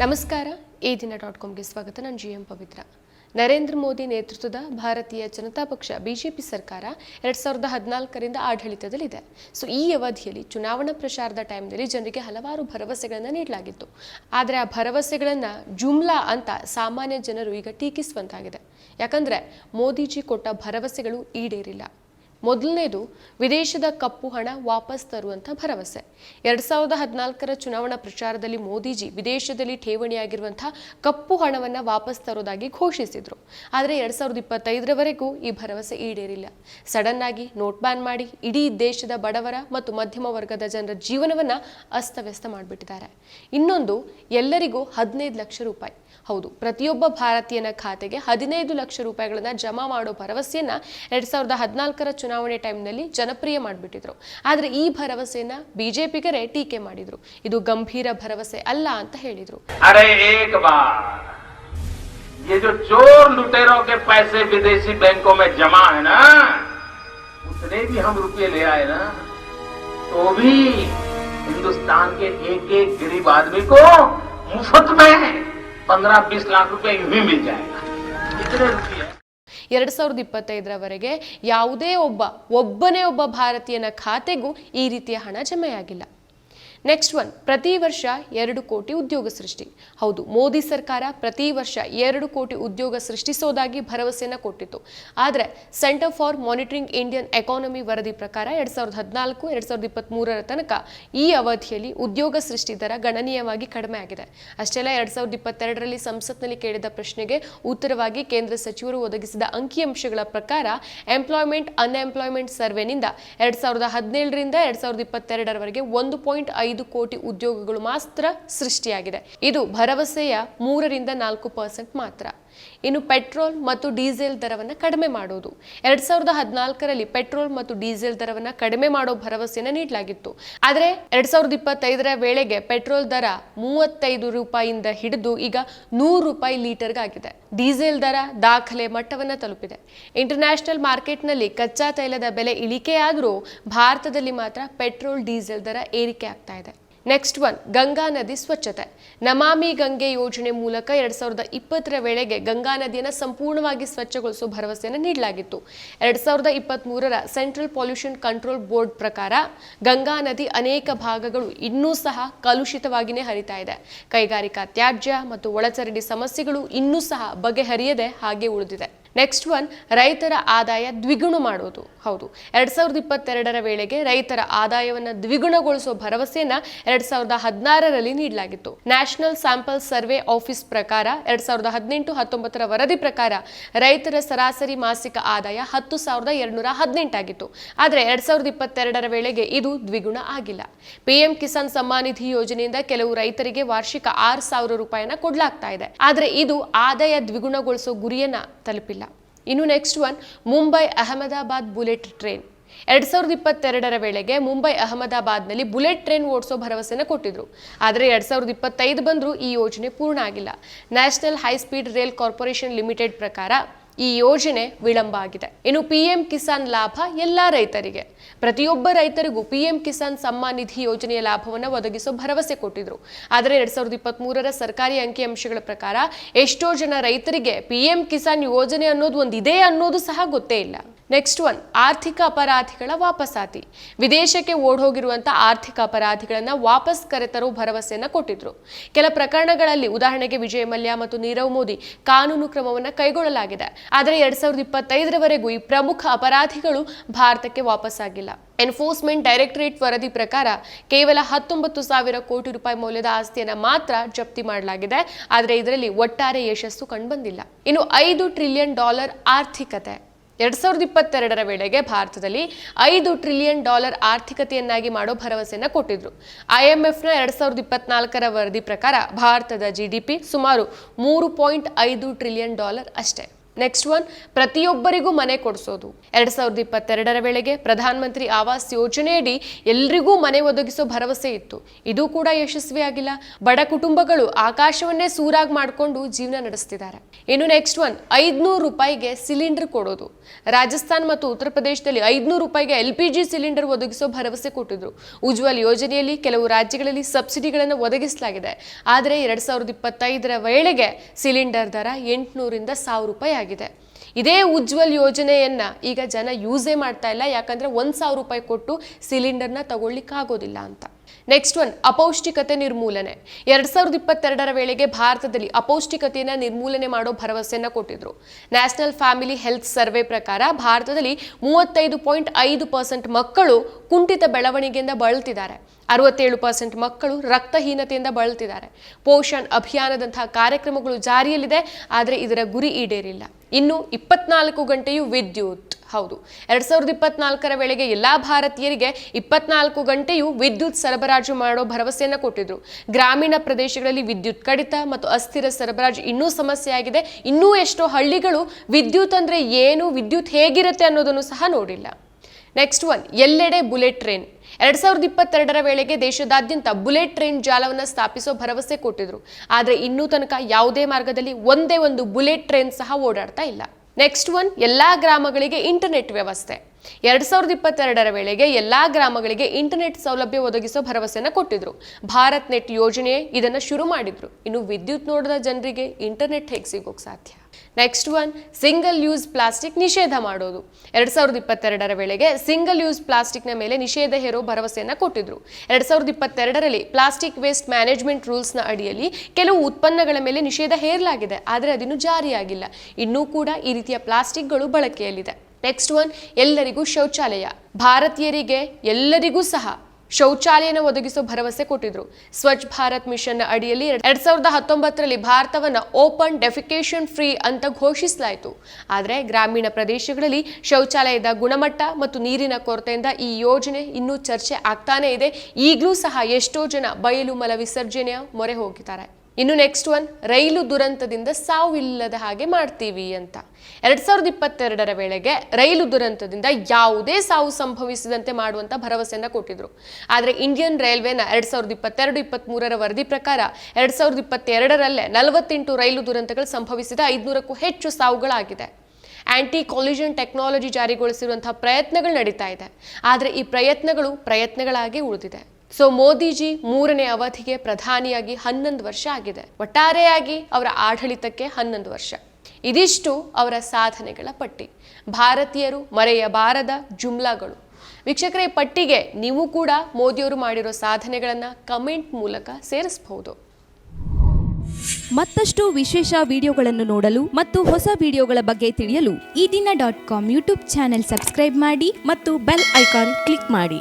ನಮಸ್ಕಾರ. ಈ ದಿನ ಡಾಟ್ ಕಾಮ್ಗೆ ಸ್ವಾಗತ. ನಾನು ಜಿ ಎಂ ಪವಿತ್ರ. ನರೇಂದ್ರ ಮೋದಿ ನೇತೃತ್ವದ ಭಾರತೀಯ ಜನತಾ ಪಕ್ಷ ಬಿಜೆಪಿ ಸರ್ಕಾರ ಎರಡು ಸಾವಿರದ ಹದಿನಾಲ್ಕರಿಂದ ಆಡಳಿತದಲ್ಲಿದೆ. ಸೊ ಈ ಅವಧಿಯಲ್ಲಿ ಚುನಾವಣಾ ಪ್ರಚಾರದ ಟೈಮ್ನಲ್ಲಿ ಜನರಿಗೆ ಹಲವಾರು ಭರವಸೆಗಳನ್ನು ನೀಡಲಾಗಿತ್ತು. ಆದರೆ ಆ ಭರವಸೆಗಳನ್ನು ಜುಮ್ಲಾ ಅಂತ ಸಾಮಾನ್ಯ ಜನರು ಈಗ ಟೀಕಿಸುವಂತಾಗಿದೆ. ಯಾಕಂದರೆ ಮೋದಿಜಿ ಕೊಟ್ಟ ಭರವಸೆಗಳು ಈಡೇರಿಲ್ಲ. ಮೊದಲನೇದು, ವಿದೇಶದ ಕಪ್ಪು ಹಣ ವಾಪಸ್ ತರುವಂಥ ಭರವಸೆ. ಎರಡ್ ಸಾವಿರದ ಹದಿನಾಲ್ಕರ ಚುನಾವಣಾ ಪ್ರಚಾರದಲ್ಲಿ ಮೋದಿಜಿ ವಿದೇಶದಲ್ಲಿ ಠೇವಣಿಯಾಗಿರುವಂತಹ ಕಪ್ಪು ಹಣವನ್ನು ವಾಪಸ್ ತರೋದಾಗಿ ಘೋಷಿಸಿದ್ರು. ಆದರೆ ಎರಡ್ ಸಾವಿರದ ಇಪ್ಪತ್ತೈದರವರೆಗೂ ಈ ಭರವಸೆ ಈಡೇರಿಲ್ಲ. ಸಡನ್ ಆಗಿ ನೋಟ್ ಬ್ಯಾನ್ ಮಾಡಿ ಇಡೀ ದೇಶದ ಬಡವರ ಮತ್ತು ಮಧ್ಯಮ ವರ್ಗದ ಜನರ ಜೀವನವನ್ನ ಅಸ್ತವ್ಯಸ್ತ ಮಾಡಿಬಿಟ್ಟಿದ್ದಾರೆ. ಇನ್ನೊಂದು, ಎಲ್ಲರಿಗೂ ಹದಿನೈದು ಲಕ್ಷ ರೂಪಾಯಿ. ಹೌದು, ಪ್ರತಿಯೊಬ್ಬ ಭಾರತೀಯನ ಖಾತೆಗೆ ಹದಿನೈದು ಲಕ್ಷ ರೂಪಾಯಿಗಳನ್ನ ಜಮಾ ಮಾಡೋ ಭರವಸೆಯನ್ನ ಎರಡ್ ಸಾವಿರದ ಹದಿನಾಲ್ಕರ ಚುನಾವಣೆ ಟೈಮ್ನಲ್ಲಿ ಜನಪ್ರಿಯ ಮಾಡಿಬಿಟ್ಟಿದ್ರು ಆದರೆ ಈ ಭರವಸೆಯನ್ನ ಬಿಜೆಪಿಗರೇ ಟೀಕೆ ಮಾಡಿದ್ರು ಇದು ಗಂಭೀರ ಭರವಸೆ ಅಲ್ಲ ಅಂತ ಹೇಳಿದ್ರು अरे एक बार ये जो चोर लुटेरों के पैसे विदेशी बैंकों में जमा है ना उतने भी हम रुपये ले आए ना तो भी हिंदुस्तान के एक एक गरीब आदमी को मुफ्त में पंद्रह बीस लाख रुपए यूं ही मिल जाएगा इतने रुपये ಎರಡ್ ಸಾವಿರದ ಇಪ್ಪತ್ತೈದರವರೆಗೆ ಯಾವುದೇ ಒಬ್ಬ ಒಬ್ಬನೇ ಒಬ್ಬ ಭಾರತೀಯನ ಖಾತೆಗೂ ಈ ರೀತಿಯ ಹಣ ಜಮೆಯಾಗಿಲ್ಲ. ನೆಕ್ಸ್ಟ್ ಒನ್ ಪ್ರತಿ ವರ್ಷ ಎರಡು ಕೋಟಿ ಉದ್ಯೋಗ ಸೃಷ್ಟಿ. ಹೌದು, ಮೋದಿ ಸರ್ಕಾರ ಪ್ರತಿ ವರ್ಷ ಎರಡು ಕೋಟಿ ಉದ್ಯೋಗ ಸೃಷ್ಟಿಸೋದಾಗಿ ಭರವಸೆಯನ್ನು ಕೊಟ್ಟಿತ್ತು. ಆದರೆ centre for monitoring Indian economy ವರದಿ ಪ್ರಕಾರ ಎರಡು ಸಾವಿರದ ಹದಿನಾಲ್ಕು, ಎರಡು ಸಾವಿರದ ಇಪ್ಪತ್ತ್ಮೂರರ ತನಕ ಈ ಅವಧಿಯಲ್ಲಿ ಉದ್ಯೋಗ ಸೃಷ್ಟಿ ದರ ಗಣನೀಯವಾಗಿ ಕಡಿಮೆ ಆಗಿದೆ. ಅಷ್ಟೆಲ್ಲ ಎರಡು ಸಾವಿರದ ಇಪ್ಪತ್ತೆರಡರಲ್ಲಿ ಸಂಸತ್ನಲ್ಲಿ ಕೇಳಿದ ಪ್ರಶ್ನೆಗೆ ಉತ್ತರವಾಗಿ ಕೇಂದ್ರ ಸಚಿವರು ಒದಗಿಸಿದ ಅಂಕಿಅಂಶಗಳ ಪ್ರಕಾರ ಎಂಪ್ಲಾಯ್ಮೆಂಟ್ ಅನ್ಎಂಪ್ಲಾಯ್ಮೆಂಟ್ ಸರ್ವೆನಿಂದ ಎರಡು ಸಾವಿರದ ಹದಿನೇಳರಿಂದ ಎರಡು ಸಾವಿರದ ಇಪ್ಪತ್ತೆರಡರವರೆಗೆ ಒಂದು ಪಾಯಿಂಟ್ ಐದು ಕೋಟಿ ಉದ್ಯೋಗಗಳು ಮಾತ್ರ ಸೃಷ್ಟಿಯಾಗಿದೆ. ಇದು ಭರವಸೆಯ ಮೂರರಿಂದ ನಾಲ್ಕು ಪರ್ಸೆಂಟ್ ಮಾತ್ರ. ಇನ್ನು ಪೆಟ್ರೋಲ್ ಮತ್ತು ಡೀಸೆಲ್ ದರವನ್ನು ಕಡಿಮೆ ಮಾಡೋದು. ಎರಡ್ ಸಾವಿರದ ಹದಿನಾಲ್ಕರಲ್ಲಿ ಪೆಟ್ರೋಲ್ ಮತ್ತು ಡೀಸೆಲ್ ದರವನ್ನು ಕಡಿಮೆ ಮಾಡೋ ಭರವಸೆಯನ್ನು ನೀಡಲಾಗಿತ್ತು. ಆದರೆ ಎರಡ್ ಸಾವಿರದ ಇಪ್ಪತ್ತೈದರ ವೇಳೆಗೆ ಪೆಟ್ರೋಲ್ ದರ ಮೂವತ್ತೈದು ರೂಪಾಯಿಯಿಂದ ಹಿಡಿದು ಈಗ ನೂರು ರೂಪಾಯಿ ಲೀಟರ್ಗಾಗಿದೆ. ಡೀಸೆಲ್ ದರ ದಾಖಲೆ ಮಟ್ಟವನ್ನು ತಲುಪಿದೆ. ಇಂಟರ್ನ್ಯಾಷನಲ್ ಮಾರ್ಕೆಟ್ನಲ್ಲಿ ಕಚ್ಚಾ ತೈಲದ ಬೆಲೆ ಇಳಿಕೆಯಾದರೂ ಭಾರತದಲ್ಲಿ ಮಾತ್ರ ಪೆಟ್ರೋಲ್ ಡೀಸೆಲ್ ದರ ಏರಿಕೆ ಆಗ್ತಾ ಇದೆ. ನೆಕ್ಸ್ಟ್ ಒನ್ ಗಂಗಾ ನದಿ ಸ್ವಚ್ಛತೆ ನಮಾಮಿ ಗಂಗೆ ಯೋಜನೆ ಮೂಲಕ ಎರಡು ಸಾವಿರದ ಇಪ್ಪತ್ತರ ವೇಳೆಗೆ ಗಂಗಾ ನದಿಯನ್ನು ಸಂಪೂರ್ಣವಾಗಿ ಸ್ವಚ್ಛಗೊಳಿಸುವ ಭರವಸೆಯನ್ನು ನೀಡಲಾಗಿತ್ತು. ಎರಡು ಸಾವಿರದ ಇಪ್ಪತ್ತ್ಮೂರರ ಸೆಂಟ್ರಲ್ ಪೊಲ್ಯೂಷನ್ ಕಂಟ್ರೋಲ್ ಬೋರ್ಡ್ ಪ್ರಕಾರ ಗಂಗಾ ನದಿ ಅನೇಕ ಭಾಗಗಳು ಇನ್ನೂ ಸಹ ಕಲುಷಿತವಾಗಿಯೇ ಹರಿತಾ ಇದೆ. ಕೈಗಾರಿಕಾ ತ್ಯಾಜ್ಯ ಮತ್ತು ಒಳಚರಂಡಿ ಸಮಸ್ಯೆಗಳು ಇನ್ನೂ ಸಹ ಬಗೆಹರಿಯದೆ ಹಾಗೆ ಉಳಿದಿದೆ. ನೆಕ್ಸ್ಟ್ ಒನ್ ರೈತರ ಆದಾಯ ದ್ವಿಗುಣ ಮಾಡೋದು. ಹೌದು, ಎರಡು ಸಾವಿರದ ಇಪ್ಪತ್ತೆರಡರ ವೇಳೆಗೆ ರೈತರ ಆದಾಯವನ್ನು ದ್ವಿಗುಣಗೊಳಿಸುವ ಭರವಸೆಯನ್ನ ಎರಡ್ ಸಾವಿರದ ಹದಿನಾರರಲ್ಲಿ ನೀಡಲಾಗಿತ್ತು. ನ್ಯಾಷನಲ್ ಸ್ಯಾಂಪಲ್ ಸರ್ವೆ ಆಫೀಸ್ ಪ್ರಕಾರ ಎರಡ್ ಸಾವಿರದ ಹದಿನೆಂಟು ಹತ್ತೊಂಬತ್ತರ ವರದಿ ಪ್ರಕಾರ ರೈತರ ಸರಾಸರಿ ಮಾಸಿಕ ಆದಾಯ ಹತ್ತು ಸಾವಿರದ ಎರಡುನೂರ ಹದಿನೆಂಟಾಗಿತ್ತು. ಆದರೆ ಎರಡ್ ಸಾವಿರದ ಇಪ್ಪತ್ತೆರಡರ ವೇಳೆಗೆ ಇದು ದ್ವಿಗುಣ ಆಗಿಲ್ಲ. ಪಿಎಂ ಕಿಸಾನ್ ಸಮ್ಮಾನ್ ನಿಧಿ ಯೋಜನೆಯಿಂದ ಕೆಲವು ರೈತರಿಗೆ ವಾರ್ಷಿಕ ಆರು ಸಾವಿರ ರೂಪಾಯಿನ ಕೊಡಲಾಗ್ತಾ ಇದೆ. ಆದರೆ ಇದು ಆದಾಯ ದ್ವಿಗುಣಗೊಳಿಸುವ ಗುರಿಯನ್ನ ತಲುಪಿಲ್ಲ. ಇನ್ನು next one Mumbai Ahmedabad bullet train ಎರಡ್ ಸಾವಿರದ ಇಪ್ಪತ್ತೆರಡರ ವೇಳೆಗೆ ಮುಂಬೈ ಅಹಮದಾಬಾದ್ನಲ್ಲಿ ಬುಲೆಟ್ ಟ್ರೈನ್ ಓಡಿಸೋ ಭರವಸೆನ ಕೊಟ್ಟಿದ್ರು. ಆದರೆ ಎರಡ್ ಸಾವಿರದ ಇಪ್ಪತ್ತೈದು ಬಂದರೂ ಈ ಯೋಜನೆ ಪೂರ್ಣ ಆಗಿಲ್ಲ. National high speed rail corporation limited ಪ್ರಕಾರ ಈ ಯೋಜನೆ ವಿಳಂಬ ಆಗಿದೆ ಇನ್ನು ಪಿಎಂ ಕಿಸಾನ್ ಲಾಭ ಎಲ್ಲ ರೈತರಿಗೆ. ಪ್ರತಿಯೊಬ್ಬ ರೈತರಿಗೂ ಪಿಎಂ ಕಿಸಾನ್ ಸಮ್ಮಾನ್ ನಿಧಿ ಯೋಜನೆಯ ಲಾಭವನ್ನು ಒದಗಿಸೋ ಭರವಸೆ ಕೊಟ್ಟಿದ್ರು. ಆದರೆ ಎರಡ್ ಸಾವಿರದ ಇಪ್ಪತ್ತ್ ಸರ್ಕಾರಿ ಅಂಕಿಅಂಶಗಳ ಪ್ರಕಾರ ಎಷ್ಟೋ ಜನ ರೈತರಿಗೆ ಪಿಎಂ ಕಿಸಾನ್ ಯೋಜನೆ ಅನ್ನೋದು ಒಂದಿದೆ ಅನ್ನೋದು ಸಹ ಗೊತ್ತೇ ಇಲ್ಲ. ನೆಕ್ಸ್ಟ್ ಒನ್ ಆರ್ಥಿಕ ಅಪರಾಧಿಗಳ ವಾಪಸಾತಿ. ವಿದೇಶಕ್ಕೆ ಓಡೋಗಿರುವಂಥ ಆರ್ಥಿಕ ಅಪರಾಧಿಗಳನ್ನು ವಾಪಸ್ ಕರೆತರೋ ಭರವಸೆಯನ್ನು ಕೊಟ್ಟಿದ್ರು. ಕೆಲ ಪ್ರಕರಣಗಳಲ್ಲಿ ಉದಾಹರಣೆಗೆ ವಿಜಯ್ ಮಲ್ಯ ಮತ್ತು ನೀರವ್ ಮೋದಿ ಕಾನೂನು ಕ್ರಮವನ್ನು ಕೈಗೊಳ್ಳಲಾಗಿದೆ. ಆದರೆ ಎರಡ್ ಸಾವಿರದ ಇಪ್ಪತ್ತೈದರವರೆಗೂ ಈ ಪ್ರಮುಖ ಅಪರಾಧಿಗಳು ಭಾರತಕ್ಕೆ ವಾಪಸ್ಸಾಗಿಲ್ಲ. ಎನ್ಫೋರ್ಸ್ಮೆಂಟ್ ಡೈರೆಕ್ಟರೇಟ್ ವರದಿ ಪ್ರಕಾರ ಕೇವಲ ಹತ್ತೊಂಬತ್ತು ಸಾವಿರ ಕೋಟಿ ರೂಪಾಯಿ ಮೌಲ್ಯದ ಆಸ್ತಿಯನ್ನು ಮಾತ್ರ ಜಪ್ತಿ ಮಾಡಲಾಗಿದೆ. ಆದರೆ ಇದರಲ್ಲಿ ಒಟ್ಟಾರೆ ಯಶಸ್ಸು ಕಂಡುಬಂದಿಲ್ಲ. ಇನ್ನು ಐದು ಟ್ರಿಲಿಯನ್ ಡಾಲರ್ ಆರ್ಥಿಕತೆ. ಎರಡ್ ಸಾವಿರದ ಇಪ್ಪತ್ತೆರಡರ ವೇಳೆಗೆ ಭಾರತದಲ್ಲಿ ಐದು ಟ್ರಿಲಿಯನ್ ಡಾಲರ್ ಆರ್ಥಿಕತೆಯನ್ನಾಗಿ ಮಾಡೋ ಭರವಸೆಯನ್ನು ಕೊಟ್ಟಿದ್ರು. ಐಎಂಎಫ್ನ ಎರಡ್ ಸಾವಿರದ ಇಪ್ಪತ್ನಾಲ್ಕರ ವರದಿ ಪ್ರಕಾರ ಭಾರತದ ಜಿಡಿಪಿ ಸುಮಾರು ಮೂರು ಪಾಯಿಂಟ್ ಐದು ಟ್ರಿಲಿಯನ್ ಡಾಲರ್ ಅಷ್ಟೇ. ನೆಕ್ಸ್ಟ್ ಒನ್ ಪ್ರತಿಯೊಬ್ಬರಿಗೂ ಮನೆ ಕೊಡಿಸೋದು. ಎರಡ್ ಸಾವಿರದ ಇಪ್ಪತ್ತೆರಡರ ವೇಳೆಗೆ ಪ್ರಧಾನ ಮಂತ್ರಿ ಆವಾಸ್ ಯೋಜನೆಯಡಿ ಎಲ್ರಿಗೂ ಮನೆ ಒದಗಿಸೋ ಭರವಸೆ ಇತ್ತು. ಇದು ಕೂಡ ಯಶಸ್ವಿಯಾಗಿಲ್ಲ. ಬಡ ಕುಟುಂಬಗಳು ಆಕಾಶವನ್ನೇ ಸೂರಾಗಿ ಮಾಡಿಕೊಂಡು ಜೀವನ ನಡೆಸ್ತಿದ್ದಾರೆ. ಇನ್ನು ನೆಕ್ಸ್ಟ್ ಒನ್ ಐದ್ನೂರು ರೂಪಾಯಿಗೆ ಸಿಲಿಂಡರ್ ಕೊಡೋದು. ರಾಜಸ್ಥಾನ್ ಮತ್ತು ಉತ್ತರ ಪ್ರದೇಶದಲ್ಲಿ ಐದ್ನೂರು ರೂಪಾಯಿಗೆ ಎಲ್ ಪಿ ಜಿ ಸಿಲಿಂಡರ್ ಒದಗಿಸೋ ಭರವಸೆ ಕೊಟ್ಟಿದ್ರು. ಉಜ್ವಲ್ ಯೋಜನೆಯಲ್ಲಿ ಕೆಲವು ರಾಜ್ಯಗಳಲ್ಲಿ ಸಬ್ಸಿಡಿಗಳನ್ನು ಒದಗಿಸಲಾಗಿದೆ. ಆದರೆ ಎರಡ್ ಸಾವಿರದ ಇಪ್ಪತ್ತೈದರ ವೇಳೆಗೆ ಸಿಲಿಂಡರ್ ದರ ಎಂಟುನೂರಿಂದ ಸಾವಿರ ರೂಪಾಯಿ ಆಗಿದೆ. ಇದೇ ಉಜ್ವಲ್ ಯೋಜನೆಯನ್ನ ಈಗ ಜನ ಯೂಸೇ ಮಾಡ್ತಾ ಇಲ್ಲ. ಯಾಕಂದ್ರೆ ಒಂದ್ ಸಾವಿರ ರೂಪಾಯಿ ಕೊಟ್ಟು ಸಿಲಿಂಡರ್ನ ತಗೊಳ್ಳಿಕ್ಕಾಗೋದಿಲ್ಲ ಅಂತ. ನೆಕ್ಸ್ಟ್ ಒನ್ ಅಪೌಷ್ಟಿಕತೆ ನಿರ್ಮೂಲನೆ. ಎರಡ್ ಸಾವಿರದ ಇಪ್ಪತ್ತೆರಡರ ವೇಳೆಗೆ ಭಾರತದಲ್ಲಿ ಅಪೌಷ್ಟಿಕತೆಯನ್ನು ನಿರ್ಮೂಲನೆ ಮಾಡೋ ಭರವಸೆಯನ್ನು ಕೊಟ್ಟಿದ್ರು. ನ್ಯಾಷನಲ್ ಫ್ಯಾಮಿಲಿ ಹೆಲ್ತ್ ಸರ್ವೆ ಪ್ರಕಾರ ಭಾರತದಲ್ಲಿ ಮೂವತ್ತೈದು ಪಾಯಿಂಟ್ ಐದು ಪರ್ಸೆಂಟ್ ಮಕ್ಕಳು ಕುಂಠಿತ ಬೆಳವಣಿಗೆಯಿಂದ ಬಳಲ್ತಿದ್ದಾರೆ. ಅರವತ್ತೇಳು ಪರ್ಸೆಂಟ್ ಮಕ್ಕಳು ರಕ್ತಹೀನತೆಯಿಂದ ಬಳಲ್ತಿದ್ದಾರೆ. ಪೋಷಣ್ ಅಭಿಯಾನದಂತಹ ಕಾರ್ಯಕ್ರಮಗಳು ಜಾರಿಯಲ್ಲಿದೆ, ಆದರೆ ಇದರ ಗುರಿ ಈಡೇರಿಲ್ಲ. ಇನ್ನು ಇಪ್ಪತ್ನಾಲ್ಕು ಗಂಟೆಯೂ ವಿದ್ಯುತ್. ಹೌದು. ಎರಡ್ ಸಾವಿರದ ಇಪ್ಪತ್ನಾಲ್ಕರ ವೇಳೆಗೆ ಎಲ್ಲಾ ಭಾರತೀಯರಿಗೆ ಇಪ್ಪತ್ನಾಲ್ಕು ಗಂಟೆಯೂ ವಿದ್ಯುತ್ ಸರಬರಾಜು ಮಾಡೋ ಭರವಸೆಯನ್ನ ಕೊಟ್ಟಿದ್ರು. ಗ್ರಾಮೀಣ ಪ್ರದೇಶಗಳಲ್ಲಿ ವಿದ್ಯುತ್ ಕಡಿತ ಮತ್ತು ಅಸ್ಥಿರ ಸರಬರಾಜು ಇನ್ನೂ ಸಮಸ್ಯೆ ಆಗಿದೆ. ಇನ್ನೂ ಎಷ್ಟೋ ಹಳ್ಳಿಗಳು ವಿದ್ಯುತ್ ಅಂದ್ರೆ ಏನು, ವಿದ್ಯುತ್ ಹೇಗಿರುತ್ತೆ ಅನ್ನೋದನ್ನು ಸಹ ನೋಡಿಲ್ಲ. ನೆಕ್ಸ್ಟ್ ಒನ್ ಎಲ್ಲೆಡೆ ಬುಲೆಟ್ ಟ್ರೈನ್. ಎರಡ್ ಸಾವಿರದ ಇಪ್ಪತ್ತೆರಡರ ವೇಳೆಗೆ ದೇಶದಾದ್ಯಂತ ಬುಲೆಟ್ ಟ್ರೈನ್ ಜಾಲವನ್ನು ಸ್ಥಾಪಿಸೋ ಭರವಸೆ ಕೊಟ್ಟಿದ್ರು. ಆದರೆ ಇನ್ನೂ ತನಕ ಯಾವುದೇ ಮಾರ್ಗದಲ್ಲಿ ಒಂದೇ ಒಂದು ಬುಲೆಟ್ ಟ್ರೈನ್ ಸಹ ಓಡಾಡ್ತಾ ಇಲ್ಲ. ನೆಕ್ಸ್ಟ್ ಒನ್, ಎಲ್ಲಾ ಗ್ರಾಮಗಳಿಗೆ ಇಂಟರ್ನೆಟ್ ವ್ಯವಸ್ಥೆ. ಎರಡ್ ಸಾವಿರದ ಇಪ್ಪತ್ತೆರಡರ ವೇಳೆಗೆ ಎಲ್ಲಾ ಗ್ರಾಮಗಳಿಗೆ ಇಂಟರ್ನೆಟ್ ಸೌಲಭ್ಯ ಒದಗಿಸೋ ಭರವಸೆಯನ್ನು ಕೊಟ್ಟಿದ್ರು. ಭಾರತ್ ನೆಟ್ ಯೋಜನೆ ಇದನ್ನ ಶುರು ಮಾಡಿದ್ರು. ಇನ್ನು ವಿದ್ಯುತ್ ನೋಡದ ಜನರಿಗೆ ಇಂಟರ್ನೆಟ್ ಹೇಗೆ ಸಿಗೋಕ್ ಸಾಧ್ಯ? Next one single use plastic ನಿಷೇಧ ಮಾಡೋದು. ಎರಡ್ ಸಾವಿರದ ಇಪ್ಪತ್ತೆರಡರ ವೇಳೆಗೆ ಸಿಂಗಲ್ ಯೂಸ್ ಪ್ಲಾಸ್ಟಿಕ್ನ ಮೇಲೆ ನಿಷೇಧ ಹೇರೋ ಭರವಸೆಯನ್ನು ಕೊಟ್ಟಿದ್ರು. ಎರಡ್ ಸಾವಿರದ ಇಪ್ಪತ್ತೆರಡರಲ್ಲಿ ಪ್ಲಾಸ್ಟಿಕ್ ವೇಸ್ಟ್ ಮ್ಯಾನೇಜ್ಮೆಂಟ್ ರೂಲ್ಸ್ನ ಅಡಿಯಲ್ಲಿ ಕೆಲವು ಉತ್ಪನ್ನಗಳ ಮೇಲೆ ನಿಷೇಧ ಹೇರಲಾಗಿದೆ, ಆದರೆ ಅದಿನ್ನು ಜಾರಿಯಾಗಿಲ್ಲ. ಇನ್ನೂ ಕೂಡ ಈ ರೀತಿಯ ಪ್ಲಾಸ್ಟಿಕ್ಗಳು ಬಳಕೆಯಲ್ಲಿದೆ. ನೆಕ್ಸ್ಟ್ ಒನ್ ಎಲ್ಲರಿಗೂ ಶೌಚಾಲಯ. ಭಾರತೀಯರಿಗೆ ಎಲ್ಲರಿಗೂ ಸಹ ಶೌಚಾಲಯನ ಒದಗಿಸೋ ಭರವಸೆ ಕೊಟ್ಟಿದ್ರು. ಸ್ವಚ್ಛ ಭಾರತ್ ಮಿಷನ್ ಅಡಿಯಲ್ಲಿ ಎರಡ್ ಸಾವಿರದ ಹತ್ತೊಂಬತ್ತರಲ್ಲಿ ಭಾರತವನ್ನ ಓಪನ್ ಡೆಫಿಕೇಶನ್ ಫ್ರೀ ಅಂತ ಘೋಷಿಸಲಾಯಿತು. ಆದರೆ ಗ್ರಾಮೀಣ ಪ್ರದೇಶಗಳಲ್ಲಿ ಶೌಚಾಲಯದ ಗುಣಮಟ್ಟ ಮತ್ತು ನೀರಿನ ಕೊರತೆಯಿಂದ ಈ ಯೋಜನೆ ಇನ್ನೂ ಚರ್ಚೆ ಆಗ್ತಾನೇ ಇದೆ. ಈಗಲೂ ಸಹ ಎಷ್ಟೋ ಜನ ಬಯಲು ಮಲ ವಿಸರ್ಜನೆಯ ಮೊರೆ ಹೋಗಿದ್ದಾರೆ. ಇನ್ನು ನೆಕ್ಸ್ಟ್ ಒನ್ ರೈಲು ದುರಂತದಿಂದ ಸಾವಿಲ್ಲದ ಹಾಗೆ ಮಾಡ್ತೀವಿ ಅಂತ. ಎರಡ್ ಸಾವಿರದ ಇಪ್ಪತ್ತೆರಡರ ವೇಳೆಗೆ ರೈಲು ದುರಂತದಿಂದ ಯಾವುದೇ ಸಾವು ಸಂಭವಿಸದಂತೆ ಮಾಡುವಂತ ಭರವಸೆಯನ್ನ ಕೊಟ್ಟಿದ್ರು. ಆದರೆ ಇಂಡಿಯನ್ ರೈಲ್ವೆನ ಎರಡ್ ಸಾವಿರದ ಇಪ್ಪತ್ತೆರಡು ಇಪ್ಪತ್ತ್ ಮೂರರ ವರದಿ ಪ್ರಕಾರ ಎರಡ್ ಸಾವಿರದ ಇಪ್ಪತ್ತೆರಡರಲ್ಲೇ ನಲವತ್ತೆಂಟು ರೈಲು ದುರಂತಗಳು ಸಂಭವಿಸಿದ ಐದುನೂರಕ್ಕೂ ಹೆಚ್ಚು ಸಾವುಗಳಾಗಿದೆ. ಆಂಟಿ ಕೊಲಿಷನ್ ಟೆಕ್ನಾಲಜಿ ಜಾರಿಗೊಳಿಸಿರುವಂತಹ ಪ್ರಯತ್ನಗಳು ನಡೀತಾ ಇದೆ. ಆದರೆ ಈ ಪ್ರಯತ್ನಗಳು ಪ್ರಯತ್ನಗಳಾಗಿ ಉಳಿದಿದೆ. ಸೊ ಮೋದಿಜಿ ಮೂರನೇ ಅವಧಿಗೆ ಪ್ರಧಾನಿಯಾಗಿ ಹನ್ನೊಂದು ವರ್ಷ ಆಗಿದೆ. ಒಟ್ಟಾರೆಯಾಗಿ ಅವರ ಆಡಳಿತಕ್ಕೆ ಹನ್ನೊಂದು ವರ್ಷ. ಇದಿಷ್ಟು ಅವರ ಸಾಧನೆಗಳ ಪಟ್ಟಿ. ಭಾರತೀಯರು ಮರೆಯಬಾರದ ಜುಮ್ಲಾಗಳು. ವೀಕ್ಷಕರ, ಈ ಪಟ್ಟಿಗೆ ನೀವು ಕೂಡ ಮೋದಿಯವರು ಮಾಡಿರೋ ಸಾಧನೆಗಳನ್ನು ಕಮೆಂಟ್ ಮೂಲಕ ಸೇರಿಸಬಹುದು. ಮತ್ತಷ್ಟು ವಿಶೇಷ ವಿಡಿಯೋಗಳನ್ನು ನೋಡಲು ಮತ್ತು ಹೊಸ ವಿಡಿಯೋಗಳ ಬಗ್ಗೆ ತಿಳಿಯಲು Ee Dina dot com YouTube channel subscribe ಮಾಡಿ ಮತ್ತು ಬೆಲ್ ಐಕಾನ್ ಕ್ಲಿಕ್ ಮಾಡಿ.